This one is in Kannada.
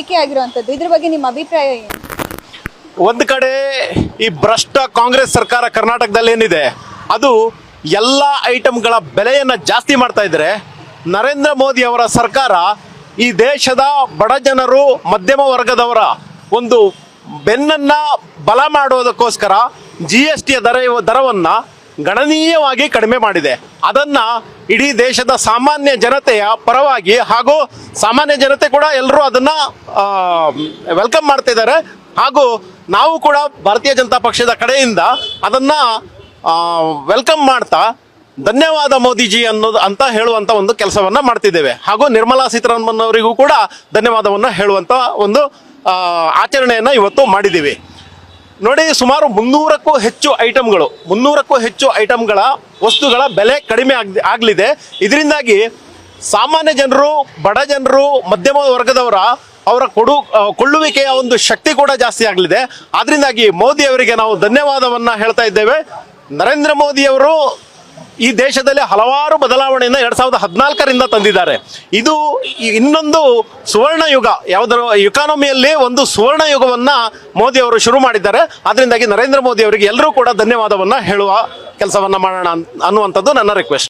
ಟೀಕೆ ಆಗಿರುವಂತದ್ದು ಇದ್ರ ಬಗ್ಗೆ ನಿಮ್ಮ ಅಭಿಪ್ರಾಯ ಏನು? ಒಂದು ಕಡೆ ಈ ಭ್ರಷ್ಟ ಕಾಂಗ್ರೆಸ್ ಸರ್ಕಾರ ಕರ್ನಾಟಕದಲ್ಲಿ ಏನಿದೆ, ಅದು ಎಲ್ಲ ಐಟಮ್ಗಳ ಬೆಲೆಯನ್ನು ಜಾಸ್ತಿ ಮಾಡ್ತಾ ಇದ್ದಾರೆ ನರೇಂದ್ರ ಮೋದಿ ಅವರ ಸರ್ಕಾರ ಈ ದೇಶದ ಬಡ ಜನರು, ಮಧ್ಯಮ ವರ್ಗದವರ ಒಂದು ಬೆನ್ನನ್ನ ಬಲ ಮಾಡೋದಕ್ಕೋಸ್ಕರ ಜಿ ಎಸ್ ಟಿಯ ದರ ದರವನ್ನ ಗಣನೀಯವಾಗಿ ಕಡಿಮೆ ಮಾಡಿದೆ. ಅದನ್ನ ಇಡೀ ದೇಶದ ಸಾಮಾನ್ಯ ಜನತೆಯ ಪರವಾಗಿ ಹಾಗೂ ಸಾಮಾನ್ಯ ಜನತೆ ಕೂಡ ಎಲ್ಲರೂ ಅದನ್ನ ವೆಲ್ಕಮ್ ಮಾಡ್ತಾ ಇದ್ದಾರೆ. ಹಾಗೂ ನಾವು ಕೂಡ ಭಾರತೀಯ ಜನತಾ ಪಕ್ಷದ ಕಡೆಯಿಂದ ಅದನ್ನ ವೆಲ್ಕಮ್ ಮಾಡ್ತಾ ಧನ್ಯವಾದ ಮೋದಿಜಿ ಅನ್ನೋದು ಅಂತ ಹೇಳುವಂತ ಒಂದು ಕೆಲಸವನ್ನ ಮಾಡ್ತಿದ್ದೇವೆ. ಹಾಗೂ ನಿರ್ಮಲಾ ಸೀತಾರಾಮನ್ ಅವರಿಗೂ ಕೂಡ ಧನ್ಯವಾದವನ್ನ ಹೇಳುವಂತ ಒಂದು ಆಚರಣೆಯನ್ನ ಇವತ್ತು ಮಾಡಿದ್ದೀವಿ. ನೋಡಿ, ಸುಮಾರು ಮುನ್ನೂರಕ್ಕೂ ಹೆಚ್ಚು ಐಟಮ್ಗಳು ಮುನ್ನೂರಕ್ಕೂ ಹೆಚ್ಚು ಐಟಮ್ಗಳ ವಸ್ತುಗಳ ಬೆಲೆ ಕಡಿಮೆ ಆಗ್ ಆಗಲಿದೆ. ಇದರಿಂದಾಗಿ ಸಾಮಾನ್ಯ ಜನರು, ಬಡ ಜನರು, ಮಧ್ಯಮ ವರ್ಗದವರ ಅವರ ಕೊಡು ಕೊಳ್ಳುವಿಕೆಯ ಒಂದು ಶಕ್ತಿ ಕೂಡ ಜಾಸ್ತಿ ಆಗಲಿದೆ. ಆದ್ರಿಂದಾಗಿ ಮೋದಿ ಅವರಿಗೆ ನಾವು ಧನ್ಯವಾದವನ್ನ ಹೇಳ್ತಾ ಇದ್ದೇವೆ. ನರೇಂದ್ರ ಮೋದಿ ಅವರು ಈ ದೇಶದಲ್ಲಿ ಹಲವಾರು ಬದಲಾವಣೆಯನ್ನು ಎರಡ್ ಸಾವಿರದ ಹದಿನಾಲ್ಕರಿಂದ ತಂದಿದ್ದಾರೆ. ಇದು ಇನ್ನೊಂದು ಸುವರ್ಣ ಯುಗ ಯಾವುದರ ಇಕಾನಮಿಯಲ್ಲಿ ಒಂದು ಸುವರ್ಣ ಯುಗವನ್ನ ಮೋದಿ ಅವರು ಶುರು ಮಾಡಿದ್ದಾರೆ. ಅದರಿಂದಾಗಿ ನರೇಂದ್ರ ಮೋದಿ ಅವರಿಗೆ ಎಲ್ಲರೂ ಕೂಡ ಧನ್ಯವಾದವನ್ನ ಹೇಳುವ ಕೆಲಸವನ್ನ ಮಾಡೋಣ ಅನ್- ಅನ್ನುವಂಥದ್ದು ನನ್ನ ರಿಕ್ವೆಸ್ಟ್